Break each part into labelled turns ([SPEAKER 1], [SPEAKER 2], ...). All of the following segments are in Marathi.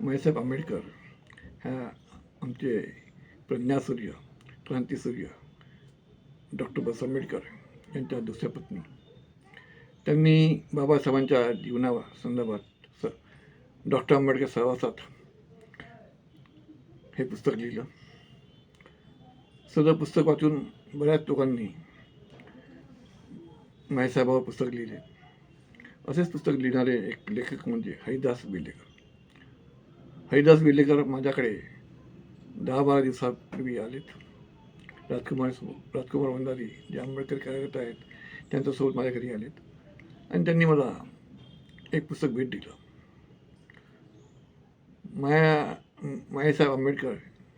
[SPEAKER 1] माईसाहेब आंबेडकर ह्या आमचे प्रज्ञासूर्य क्रांतीसूर्य डॉक्टर बाबासाहेब आंबेडकर यांच्या दुसऱ्या पत्नी. त्यांनी बाबासाहेबांच्या जीवना संदर्भात स डॉक्टर आंबेडकर सहवासात हे पुस्तक लिहिलं. सदर पुस्तक वाचून बऱ्याच लोकांनी माईसाहेबावर पुस्तक लिहिले. असेच पुस्तक लिहिणारे एक लेखक म्हणजे हरिदास बेलेकर. हरिदास विलेकर माझ्याकडे दहा बारा दिवसापूर्वी आलेत. राजकुमार राजकुमार भंडारी जे आंबेडकर कार्यरत आहेत त्यांच्यासोबत माझ्या घरी आलेत. आणि त्यांनी मला एक पुस्तक भेट दिलं. माया मायासाहेब आंबेडकर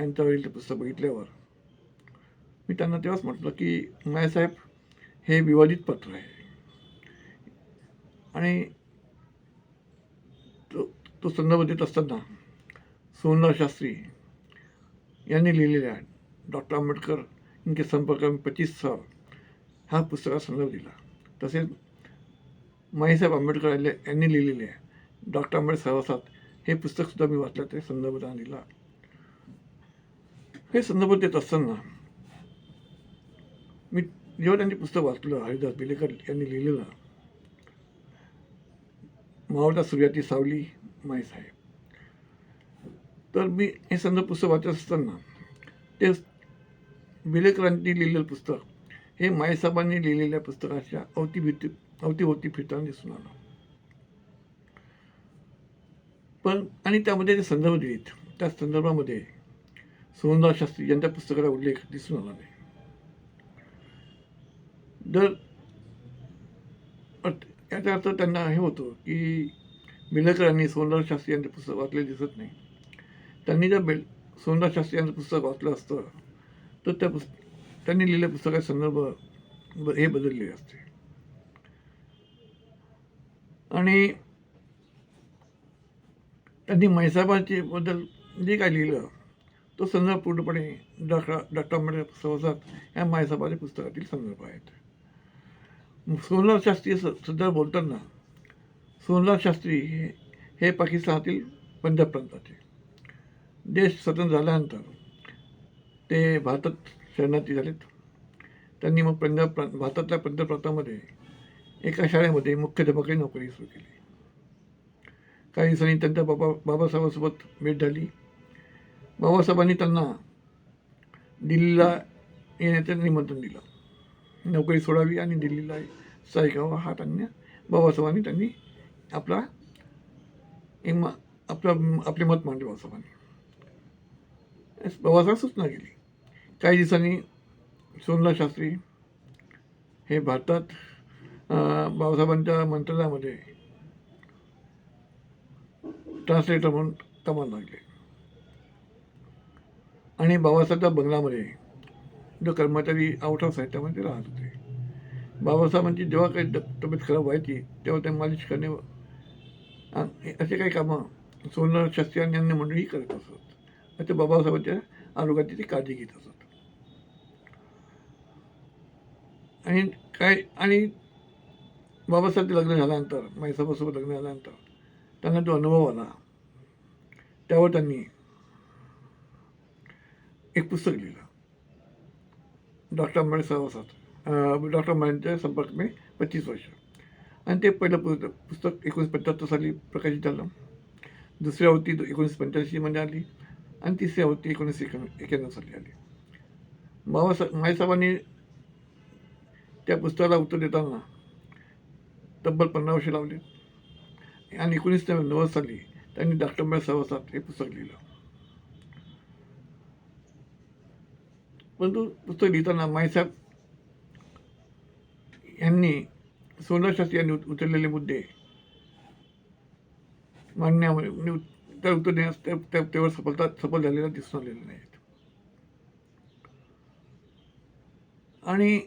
[SPEAKER 1] यांच्यावरील ते पुस्तक बघितल्यावर मी त्यांना तेव्हाच म्हटलं की मायासाहेब हे विवादित पत्र आहे. आणि तो तो संदर्भ देत असताना सोमनाथ शास्त्री यांनी लिहिलेल्या डॉक्टर आंबेडकर यांच्या संपर्क में पच्चीस साल हा पुस्तकाला संदर्भ दिला. तसेच माईसाहेब आंबेडकर यांनी यांनी लिहिलेले डॉक्टर आंबेडकर सहवासात हे पुस्तकसुद्धा मी वाचलं ते संदर्भ त्यांना दिला. हे संदर्भ देत असताना मी जेव्हा त्यांनी पुस्तक वाचलं हरिदास बिलेकर यांनी लिहिलेलं मावळता सूर्याची सावली माईसाहेब तर मी हे संदर्भ पुस्तक वाचत असताना ते बेलेकरांनी लिहिलेलं पुस्तक हे माईसाहेबांनी लिहिलेल्या पुस्तकाच्या अवतीभीती अवतीभोवती फिरताना दिसून आलं. पण आणि त्यामध्ये जे संदर्भ दिलेत त्या संदर्भामध्ये सोमनाथ शास्त्री यांच्या पुस्तकाचा उल्लेख दिसून आला नाही. जर याचा अर्थ त्यांना हे होतं की मिलकरांनी सोमनाथ शास्त्री यांचे पुस्तक वाचले दिसत नाही. त्यांनी जर बेल सुंदर शास्त्री यांचं पुस्तक वाचलं असतं तर त्या पुस्त त्यांनी लिहिलेल्या पुस्तकाचे संदर्भ ब- हे बदलले असते. आणि त्यांनी म्हैसाबाचे बद्दल जे काय लिहिलं तो संदर्भ पूर्णपणे डॉक्टर डॉक्टर आंबेडकर सहवासात या मायसाबाच्या पुस्तकातील संदर्भ आहेत. सोमनाथ शास्त्री सुद्धा बोलताना सोनलाल शास्त्री हे हे पाकिस्तानातील पंजाब प्रांताचे. देश स्वतंत्र झाल्यानंतर ते भारतात शरणार्थी झालेत. त्यांनी मग पंजाब प्रांत भारतातल्या पंजाब प्रांतामध्ये एका शाळेमध्ये मुख्याध्यापकाची नोकरी सुरू केली. काही दिवसांनी त्यांच्या बाबा बाबासाहेबांसोबत भेट झाली. बाबासाहेबांनी त्यांना दिल्लीला येण्याचं निमंत्रण दिलं. नोकरी सोडावी आणि दिल्लीला स्थायिक हा त्यांना बाबासाहेबांनी त्यांनी आपला इमा आपला आपले मत मांडले बाबासाहेबांनी. प्रवासात सूचना केली काही दिवसांनी सोनला शास्त्री हे भारतात बाबासाहेबांच्या मंत्रालयामध्ये ट्रान्सलेटर म्हणून कामाला लागले. आणि बाबासाहेबच्या बंगलामध्ये जो कर्मचारी आउट ऑफ साहित्यामध्ये राहत होते. बाबासाहेबांची जेव्हा काही तब्येत खराब व्हायची तेव्हा ते मालिश करणे असे काही कामं सोमनाथ शास्त्री आणि अन्य मंडळी करत असत. ते बाबासाहेबांच्या आरोग्याची ती काळजी घेत असत. आणि काय आणि बाबासाहेब लग्न झाल्यानंतर माईसाबासोबत लग्न झाल्यानंतर त्यांना जो अनुभव आला त्यावर त्यांनी एक पुस्तक लिहिलं. डॉक्टर आंबेडकर सहवासात डॉक्टर आंबेडकरच्या संपर्क मी पच्चीस वर्ष. आणि ते पहिलं पुस्तक पुस्तक एकोणीसशे पंच्याहत्तर साली प्रकाशित झालं. दुसऱ्या होती एकोणीसशे पंच्याऐंशीमध्ये आली. आणि तिसरी आवृत्ती एकोणीसशे एकोण एक्याण्णव साली आली बाबासा माईसाहेबांनी त्या पुस्तकाला उत्तर देताना तब्बल पन्नास वर्षे लावली आणि एकोणीसशे नव्वद साली त्यांनी डॉक्टर सहवासात हे पुस्तक लिहिलं परंतु पुस्तक लिहिताना माईसाहेब यांनी सोमनाथ शास्त्री यांनी उचललेले मुद्दे मांडण्यामध्ये त्या उत्तर त्या त्यावर सफलता सफल झालेला दिसून आलेले नाहीत. आणि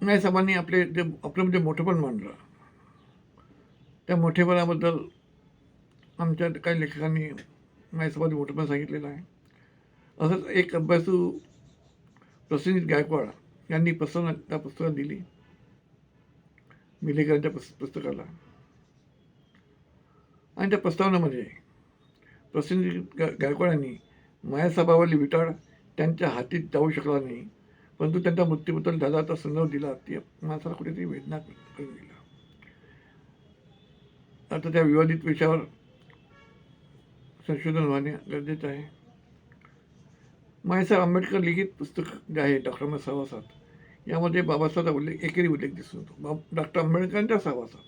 [SPEAKER 1] साहेबांनी आपले जे आपलं म्हणजे मोठेपण मांडलं त्या मोठेपणाबद्दल आमच्या काही लेखकांनी साहेबांनी मोठेपण सांगितलेलं आहे. असंच एक अभ्यासू प्रसिद्ध गायकवाड यांनी प्रसन्न त्या पुस्तकात दिली. मिलेकरांच्या पुस पुस्तकाला. आणि त्या प्रस्तावनामध्ये प्रसिद्धी गा गायकवाडांनी मायासाहेबावरली विटाळ त्यांच्या हातीत जाऊ शकला नाही. परंतु त्यांच्या मृत्यूबद्दल दादाचा संदर्भ दिला ते माणसाला कुठेतरी वेदना करून दिला. आता त्या विवादित विषयावर संशोधन होणे गरजेचं आहे. मायासाहेब आंबेडकर लिखित पुस्तक जे आहे डॉक्टर सहवासात यामध्ये बाबासाहेबचा उल्लेख एकेरी उल्लेख दिसून येतो. बाब डॉक्टर आंबेडकरांच्या सहवासात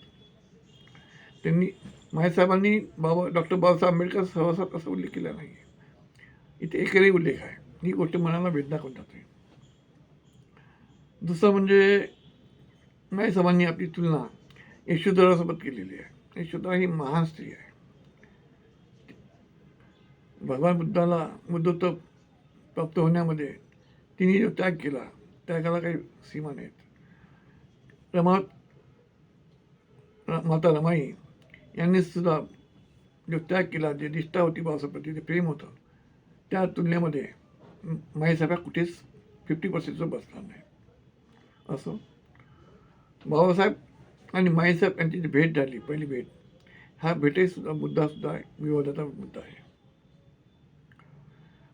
[SPEAKER 1] त्यांनी माहेसाहेबांनी बाबा डॉक्टर बाबासाहेब आंबेडकर सहवासात असा उल्लेख केला नाही. इथे एकही उल्लेख आहे. ही गोष्ट मनाला वेदना करून जाते दुसरं म्हणजे माहेसाहेबांनी आपली तुलना यशोधरासोबत केलेली आहे. यशोधरा ही महान स्त्री आहे. भगवान बुद्धाला बुद्धत्व प्राप्त होण्यामध्ये तिने जो त्याग केला त्यागाला काही सीमा नाहीत. रमा र- माता रमाई यांनी सुद्धा जो त्याग केला जे निष्ठा होती बाबासाहेबांची जे प्रेम होतं त्या तुलनेमध्ये म- कुठेच फिफ्टी पर्सेंटचं बसणार नाही. असं? बाबासाहेब आणि माईसाहेब यांची जी भेट झाली पहिली भेट हा भेटेसुद्धा मुद्दासुद्धा विवादाचा मुद्दा आहे.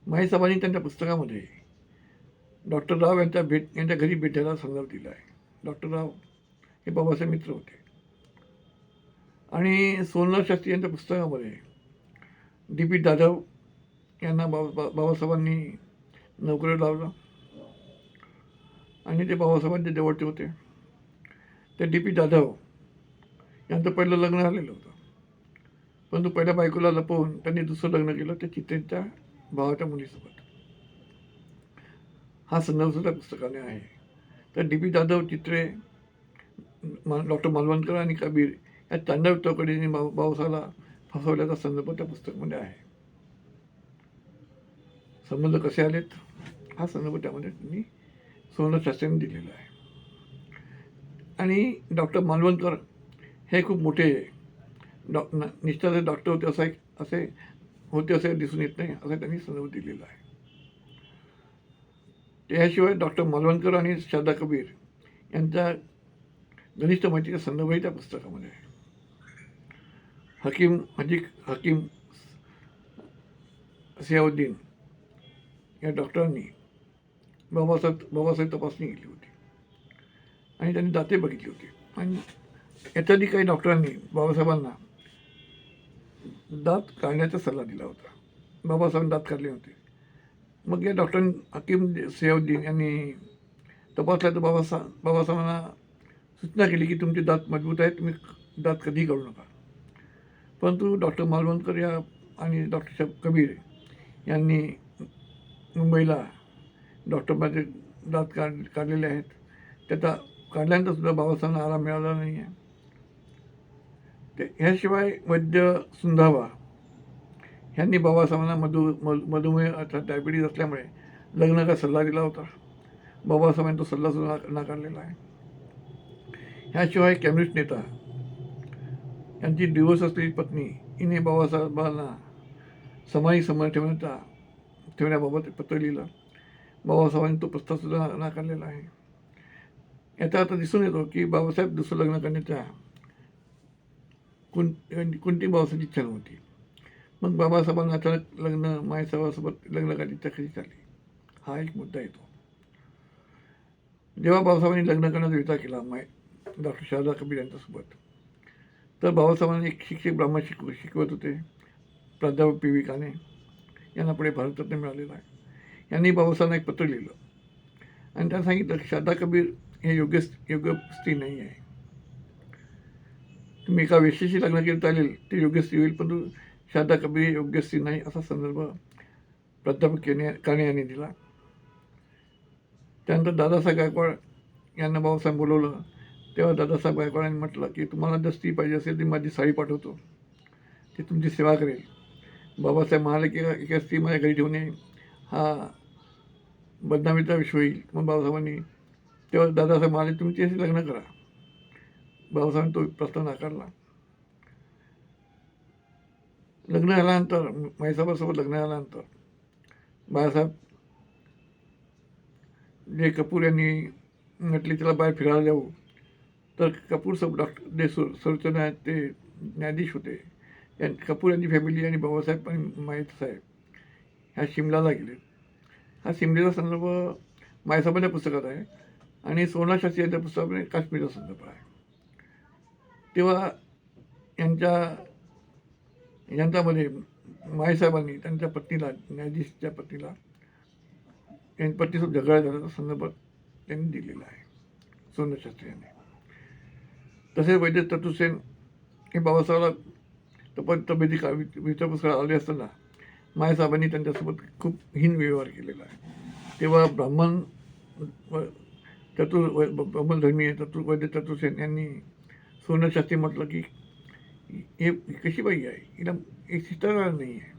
[SPEAKER 1] माईसाहेबांनी त्यांच्या पुस्तकामध्ये डॉक्टर राव यांच्या भेट यांच्या घरी भेट संदर्भ दिला आहे. डॉक्टर राव हे बाबासाहेब मित्र होते. आणि सोमनाथ शास्त्री यांच्या पुस्तकामध्ये डी पी जाधव यांना बाबा बा- बाबासाहेबांनी नोकरी लावलं. आणि ते बाबासाहेबांचे जवळचे होते. ते डी पी जाधव यांचं पहिलं लग्न झालेलं होतं. परंतु पहिल्या बायकोला लपवून त्यांनी दुसरं लग्न केलं ते चित्रेंच्या भावाच्या मुलीसोबत. हा संदर्भ सुद्धा पुस्तकाने आहे. तर D P Jadhav Chitre doctor Malvankar आणि कबीर या तांडव चौकडीने बा पावसाला फसवल्याचा संदर्भ त्या पुस्तकामध्ये आहे. संबंध कसे आलेत? हा संदर्भ त्यामध्ये त्यांनी सोमनाथ शास्त्रींनी दिलेला आहे. आणि डॉक्टर मालवणकर हे खूप मोठे डॉ निष्ठाचे डॉक्टर होते असं एक असे होते असे दिसून येत नाही असं त्यांनी संदर्भ दिलेला आहे. त्याशिवाय डॉक्टर मालवणकर आणि श्रद्धा कबीर यांच्या घनिष्ठ माहितीचा संदर्भही त्या पुस्तकामध्ये आहे. हकीम हजीक हकीम सियाउद्दीन या डॉक्टरांनी बाबासाहेब बाबासाहेब तपासणी केली होती. आणि त्यांनी दाते बघितली होती. आणि याच्याआधी काही डॉक्टरांनी बाबासाहेबांना दात काढण्याचा सल्ला दिला होता. बाबासाहेबांनी दात काढले होते. मग या डॉक्टर हकीम सियाउद्दीन यांनी तपासल्या तर बाबासाहेब बाबासाहेबांना सूचना केली की तुमचे दात मजबूत आहेत तुम्ही दात कधी करू नका. परंतु डॉक्टर मालवणकर या आणि डॉक्टर साहेब कबीर यांनी मुंबईला डॉक्टर माझे दात काढ काढलेले आहेत. त्याचा काढल्यानंतर सुद्धा बाबासाहेबांना आराम मिळाला नाही आहे ते ह्याशिवाय वैद्य सुंधावा ह्यांनी बाबासाहेबांना मधु मधुमेह अर्थात डायबिटीज असल्यामुळे लग्नाचा सल्ला दिला होता. बाबासाहेबांनी तो सल्लासुद्धा नाकारलेला आहे. ह्याशिवाय कम्युनिस्ट नेता यांची डिवोर्स असलेली पत्नी हिने बाबासाहेबांना समाधी समोर ठेवण्याचा ठेवण्याबाबत पत्र लिहिलं. बाबासाहेबांनी तो प्रस्तावसुद्धा नाकारलेला आहे. याचा आता दिसून येतो की बाबासाहेब दुसरं लग्न करण्याच्या कोण कोणती बाबासाहेबांची इच्छा नव्हती. मग बाबासाहेबांना अचानक लग्न मायसाहेबासोबत लग्न करण्याची इच्छा कशी झाली. हा एक मुद्दा येतो. जेव्हा बाबासाहेबांनी लग्न करण्याचा विचार केला माय डॉक्टर शारदा कबीर यांच्यासोबत तर बाबासाहेबांनी एक शिक्षक ब्राह्मण शिकव शिकवत होते. प्राध्यापक पी. व्ही. काने. यांना पुढे भारतरत्न मिळालेला आहे. यांनी बाबासाहेबांना एक पत्र लिहिलं. आणि त्यांना सांगितलं की शारदा कबीर हे योग्य योग्य स्त्री नाही आहे. तुम्ही एका वेशीशी लग्न केलं चालेल. ते योग्य स्त्री होईल परंतु शारदा कबीर हे योग्य स्त्री नाही असा संदर्भ प्राध्यापक केने काणे यांनी दिला. त्यानंतर दादासाहेब गायकवाड यांना भाऊसाहेब बोलवलं. तेव्हा दादासाहेब गायकवाडांनी म्हटलं की तुम्हाला जर स्त्री पाहिजे असेल तर माझी साडी पाठवतो. ती तुमची सेवा करेल. बाबासाहेब म्हणाले की एका स्त्री माझ्या घरी ठेवणे हा बदनामीचा विषय होईल. मग बाबासाहेबांनी तेव्हा दादासाहेब म्हणाले तुम्ही त्याशी लग्न करा. बाबासाहेबांनी तो प्रस्ताव नाकारला. लग्न झाल्यानंतर माईसाहेबासोबत लग्न झाल्यानंतर बाळासाहेब जे कपूर यांनी म्हटले त्याला बाहेर फिरायला जाऊ. तर कपूर सब डॉक्टर जे सु सर्वोच्च ते न्यायाधीश होते. यां कपूर यांची फॅमिली आणि बाबासाहेब आणि माहीत साहेब ह्या शिमलाला गेले. हा शिमलेचा संदर्भ मायसाबाच्या पुस्तकात आहे आणि सोना शास्त्री यांच्या पुस्तकामध्ये काश्मीरचा संदर्भ आहे. तेव्हा यांच्या यांच्यामध्ये मायसाहेबांनी त्यांच्या पत्नीला न्यायाधीशच्या पत्नीला त्यांच्या पत्नीसोबत झगडा झाल्याचा संदर्भ त्यांनी दिलेला आहे सोना शास्त्री यांनी. तसेच वैद्य चतुर्सेन हे बाबासाहेबाला तप तब्येती का विचार आले असताना मायसाहेबांनी त्यांच्यासोबत खूप हीन व्यवहार केलेला आहे. तेव्हा ब्राह्मण व चतुर वै ब्राह्मणधर्मीय चतुर वैद्य चतुर्सेन यांनी सोनशास्त्री म्हटलं की हे कशी बाई आहे? हिला एक शिष्टाचार नाही आहे.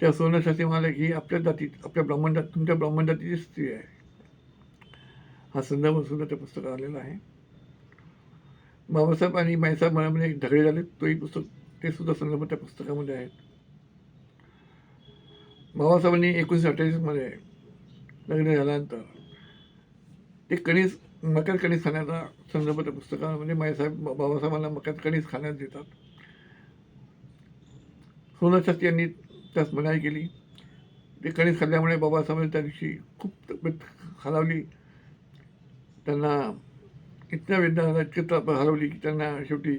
[SPEAKER 1] त्या सोनशास्त्री म्हणाले की ही आपल्या जातीत आपल्या ब्राह्मण जात तुमच्या ब्राह्मण जातीची स्त्री आहे. हा संदर्भ सुद्धा त्या पुस्तकात आलेला आहे. बाबासाहेब आणि माईसाहेब मनामध्ये झगडे झाले. तोही पुस्तक ते सुद्धा संदर्भ त्या पुस्तकामध्ये आहेत बाबासाहेबांनी एकोणीसशे अठ्ठावीसमध्ये लग्न झाल्यानंतर ते कणीस मकर कणीस खाण्याचा संदर्भ त्या पुस्तकामध्ये म्हणजे माईसाहेब बाबासाहेबांना मकर कणीस खाण्यास देतात. सोनशास्त्री यांनी त्यास मनाई केली. ते कणीस खाल्ल्यामुळे बाबासाहेबांनी त्या दिवशी खूप तब्येत खालावली. त्यांना इतक्या वेदना झाल्या इतकी त्रास की त्यांना शेवटी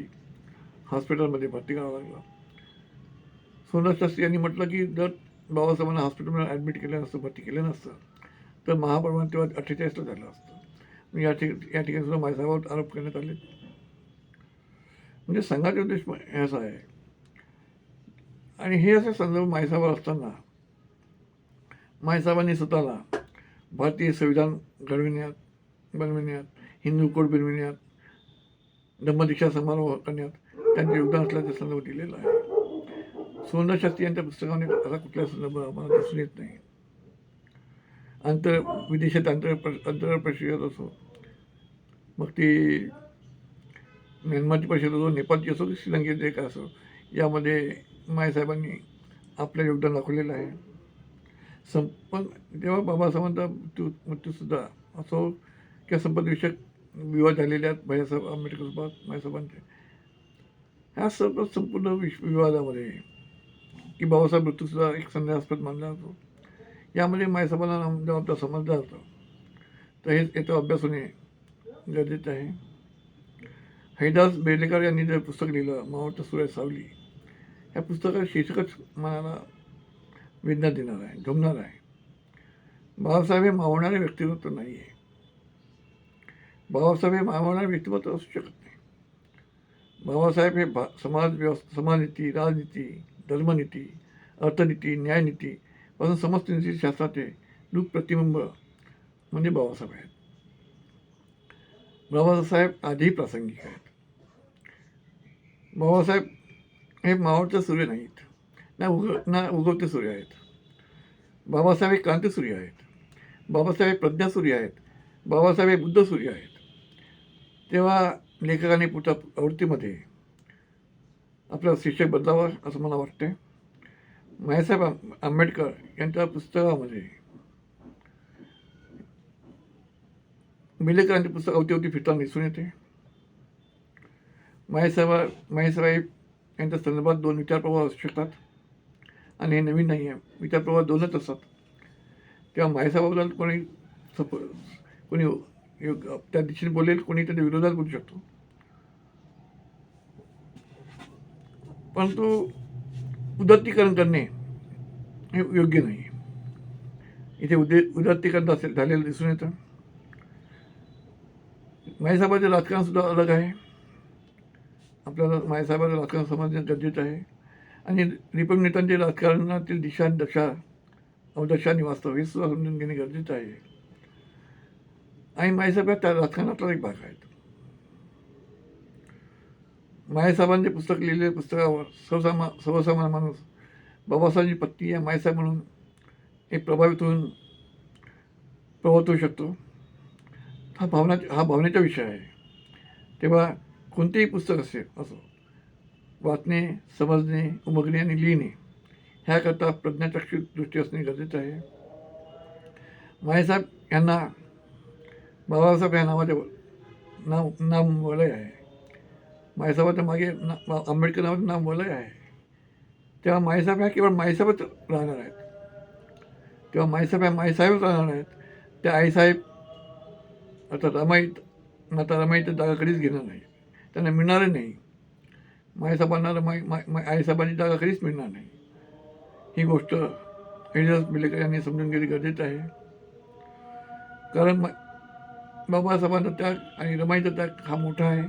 [SPEAKER 1] हॉस्पिटलमध्ये भरती करावं लागलं. सोनशास्त्री यांनी म्हटलं की जर बाबासाहेबांना हॉस्पिटलमध्ये ॲडमिट केलं नसतं भरती केलं नसतं तर महाप्रमाण तेव्हा अठ्ठेचाळीसला झालं असतं. या ठिक या ठिकाणी सुद्धा माझ्यावर आरोप करण्यात आले. म्हणजे संघाचा उद्देश हे असा आहे. आणि हे असे संदर्भ मायसाहेबावर असताना मायसाहेबांनी स्वतःला भारतीय संविधान घडविण्यात बनविण्यात हिंदू कोड बनविण्यात धम्मदीक्षा समारोह करण्यात त्यांचे योगदान असल्याचा संदर्भ दिलेला आहे. सोनशास्त्री यांच्या पुस्तकाने असा कुठला संदर्भ आम्हाला दिसून येत नाही. आंतर विदेशात आंतर आंतर परिषद असो मग ती म्यानमारची परिषद असो नेपाळची असो की श्रीलंकेची एक असो यामध्ये मायसाहेबांनी आपलं योगदान दाखवलेलं आहे. संप पण बाबासाहेबांचा मृत्यू मृत्यूसुद्धा असो किंवा संपत्तीविषयक विवाद झालेले आहेत भैयासाहेब आंबेडकरसोबत मायसाहेबांचे ह्या सर्व संपूर्ण विश्व विवादामध्ये की बाबासाहेब मृत्यूसुद्धा एक संदेहास्पद मानला जातो. यामध्ये मायसाहेबांना नाम- जबाबदार समजलं जातं तर हे याचा अभ्यास होणे गरजेचं आहे. हैदास बेलेकर यांनी जे पुस्तक लिहिलं मावट सूर्य सावली या पुस्तकात शीर्षकच मनाला वेदना देणार आहे गमणार आहे. बाबासाहेब हे मावणारे व्यक्तिमत्व नाही आहे बाबासाहेब हे मावणारे व्यक्तिमत्व असू शकत नाही. बाबासाहेब हे भा समाज व्यवस्था समाजनीती राजनीती धर्मनीती अर्थनीती न्यायनीती पासून समस्त नीती शास्त्राचे रूप प्रतिबिंब म्हणजे बाबासाहेब आहेत. बाबासाहेब आजही प्रासंगिक आहेत. बाबासाहेब हे मावळते सूर्य नाहीत. ना उग ना उगवते सूर्य आहेत. बाबासाहेब हे क्रांतीसूर्य आहेत. बाबासाहेब हे प्रज्ञासूर्य आहेत. बाबासाहेब हे बुद्धसूर्य आहेत. तेव्हा लेखकाने पुढच्या आवृत्तीमध्ये आपलं शिक्षक बदलावं असं मला वाटते मायासाहेब आंबेडकर यांच्या पुस्तकामध्ये मिलेकरांचे पुस्तक अवतीवती फिरताना दिसून येते. मायसाहेब मायसाहेब यांच्या संदर्भात दोन विचारप्रवाह असू शकतात आणि हे नवीन नाही आहे. विचारप्रवाह दोनच असतात. तेव्हा मायसाहेबाबद्दल कोणी सप कोणी त्या दिशेने बोलेल कोणी त्याच्या विरोधात बोलू शकतो. परंतु उदात्तीकरण करणे हे योग्य नाही. इथे उदे उदात्तीकरण असेल झालेलं दिसून येतं. मायसाहेबाचं राजकारणसुद्धा अलग आहे. आपल्याला मायसाहेबाचं राजकारण समजणं गरजेचं आहे. आणि रिपब्लिक नेत्यांचे राजकारणातील दिशा दशा अवदशा निवास्तव वास्तव हे सुद्धा समजून घेणे गरजेचं आहे. आणि मायसाहेब त्या राजकारणातला एक भाग आहेत मायसाहेबांचे पुस्तक लिहिलेल्या पुस्तकावर सर्वसामा सर्वसामान्य माणूस बाबासाहेबांची पत्नी या मायसाहेब म्हणून एक प्रभावित होऊन प्रभावित होऊ शकतो. हा भावना हा भावनेचा विषय आहे. तेव्हा कोणतेही पुस्तक असेल असो वाचणे समजणे उमगणे आणि लिहिणे ह्याकरता प्रज्ञाचक्षु दृष्टी असणे गरजेचं आहे. मायसाहेब यांना बाबासाहेब या नावाचे नाव नाम वलय आहे. मायसाहेबाचं मागे ना आंबेडकर नावाचं नाव वलय आहे. तेव्हा मायसाहेब ह्या केवळ मायसाहेबच राहणार आहेत. तेव्हा मायसाहेब ह्या माईसाहेबच राहणार आहेत. त्या आईसाहेब आता रमाईत आता रमाईत जागा कधीच घेणार नाही. त्यांना मिळणारही नाही. मायसाहेबांना रमाई माय माय आईसाहेबांची जागा कधीच मिळणार नाही. ही गोष्ट एलिझाबेथ बिलेकर यांनी समजून घेणे गरजेचं आहे. कारण मा बाबासाहेबांचा त्याग आणि रमाईचा त्याग हा मोठा आहे.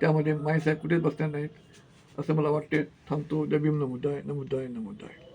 [SPEAKER 1] त्यामध्ये माईसाहेब कुठेच बसणार नाहीत असं मला वाटते थांबतो. जबीम नमुदाय नमुदाय नमुदाय.